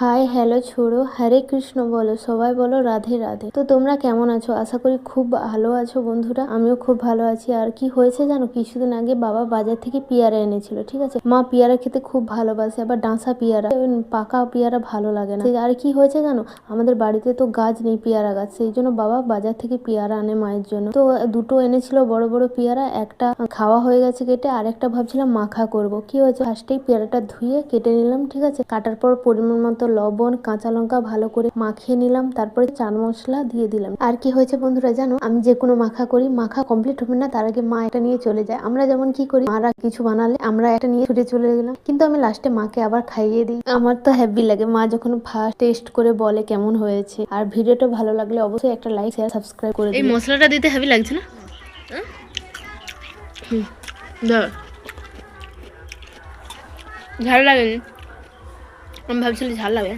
High, hello ছোড়ো। হরে কৃষ্ণ বলো, সবাই বলো রাধে রাধে। তো তোমরা কেমন আছো? আশা করি খুব ভালো আছো বন্ধুরা। আমিও খুব ভালো আছি। আর কি হয়েছে জানো? কিছুদিন আগে বাবা বাজার থেকে পেয়ারা এনেছিল, ঠিক আছে? মা পেয়ারা খেতে খুব ভালোবাসে, আবার ডাঁসা পেয়ারা। পাকা পেয়ারা ভালো লাগে না। আর কি হয়েছে জানো? আমাদের বাড়িতে তো গাছ নেই পেয়ারা গাছ, সেই জন্য বাবা বাজার থেকে পেয়ারা আনে মায়ের জন্য। তো দুটো এনেছিল বড় বড় পেয়ারা, একটা খাওয়া হয়ে গেছে কেটে, আর একটা ভাবছিলাম মাখা করব। কি হয়েছে? ফার্স্টেই পেয়ারাটা ধুয়ে কেটে নিলাম, ঠিক আছে? কাটার পর পরিমাণ মতো লবণ কাঁচা লঙ্কা ভালো করে মাখিয়ে নিলাম তারপরে চাট মশলা দিয়ে দিলাম। আর কি হয়েছে বন্ধুরা জানো? আমি যে কোনো মাখা করি মাখা কমপ্লিট হবে না তার আগে মা এটা নিয়ে চলে যায়। আমরা যেমন কি করি মারা কিছু বানালে আমরা একটা নিয়ে ছুটে চলে গেলাম। কিন্তু আমি লাস্টে মাকে আবার খাইয়ে দিই। আমার তো হ্যাপি লাগে। মা যখন ফার্স্ট টেস্ট করে বলে কেমন হয়েছে। আর ভিডিওটা ভালো লাগলে অবশ্যই একটা লাইক শেয়ার সাবস্ক্রাইব করে এই মশলাটা দিতে হেভি লাগছে না? হুম, ঝাল লাগেনি? আমি ভাবছিলাম ঝাল লাগে।